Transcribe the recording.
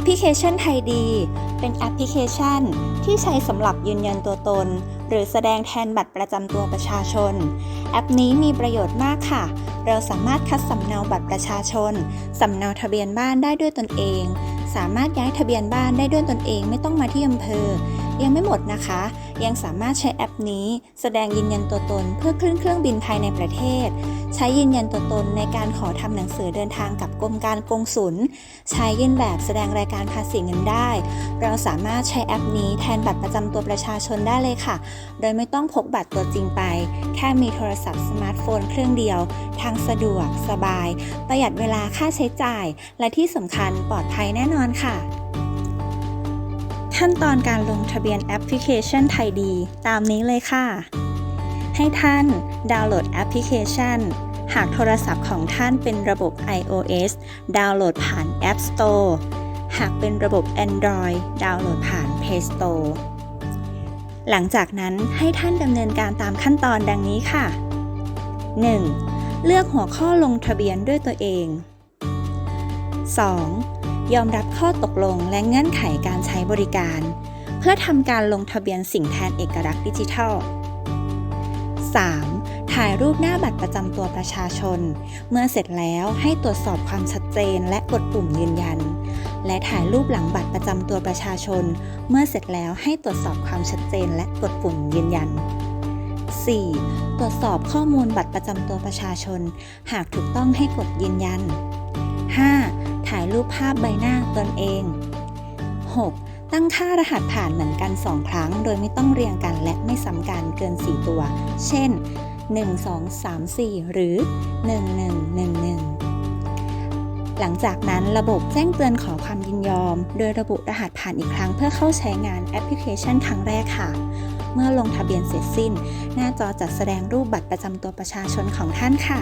ปพลิเคชันไทยดี เป็นแอปพลิเคชัน ที่ใช้สำหรับยืนยันตัวตน หรือแสดงแทนบัตรประจำตัวประชาชน แอปนี้มีประโยชน์มากค่ะ เราสามารถคัดสำเนาบัตรประชาชนสำเนาทะเบียนบ้านได้ด้วยตนเอง สามารถย้ายทะเบียนบ้านได้ด้วยตนเองไม่ต้องมาที่อำเภอ ยังไม่หมดนะคะ ยังสามารถใช้แอปนี้ แสดงยืนยันตัวตนเพื่อขึ้นเครื่องบินภายในประเทศ ใช้ยืนยันตัวตนในการขอทำหนังสือเดินทางกับกรมการกงสุลใช้ยื่นแบบแสดงรายการภาษีเงินได้ เราสามารถใช้แอปนี้แทนบัตรประจำตัวประชาชนได้เลยค่ะ โดยไม่ต้องพกบัตรตัวจริงไป แค่มีโทรศัพท์สมาร์ทโฟนเครื่องเดียว ทางสะดวกสบาย ประหยัดเวลาค่าใช้จ่าย และที่สำคัญปลอดภัยแน่นอนค่ะ ขั้นตอนการลงทะเบียนแอปพลิเคชันไทยดี ตามนี้เลยค่ะ ให้ท่านดาวน์โหลดแอปพลิเคชัน หากโทรศัพท์ของท่านเป็นระบบ iOS ดาวน์โหลดผ่าน App Store หากเป็นระบบ Android ดาวน์โหลดผ่าน Play Store หลังจากนั้นให้ท่านดำเนินการตามขั้นตอนดังนี้ค่ะ 1. เลือกหัวข้อลงทะเบียนด้วยตัวเอง 2. ยอมรับข้อตกลงและเงื่อนไขการใช้บริการ เพื่อทำการลงทะเบียนสิ่งแทนเอกลักษณ์ดิจิทัล 3. ถ่ายรูปหน้าบัตรประจำตัวประชาชน เมื่อเสร็จแล้วให้ตรวจสอบความชัดเจนและกดปุ่มยืนยัน และถ่ายรูปหลังบัตรประจำตัวประชาชน เมื่อเสร็จแล้วให้ตรวจสอบความชัดเจนและกดปุ่มยืนยัน 4. ตรวจสอบข้อมูลบัตรประจำตัวประชาชน หากถูกต้องให้กดยืนยัน 5. รูปภาพใบหน้าตนเอง 6. ตั้งค่ารหัสผ่านเหมือนกัน 2 ครั้ง โดยไม่ต้องเรียงกันและไม่ซ้ำกันเกิน 4 ตัว เช่น 1 2 3 4 หรือ 1111หลังจากนั้นระบบแจ้งเตือนขอความยินยอม โดยระบุรหัสผ่านอีกครั้งเพื่อเข้าใช้งานแอปพลิเคชันครั้งแรกค่ะ เมื่อลงทะเบียนเสร็จสิ้น หน้าจอจะแสดงรูปบัตรประจำตัวประชาชนของท่านค่ะ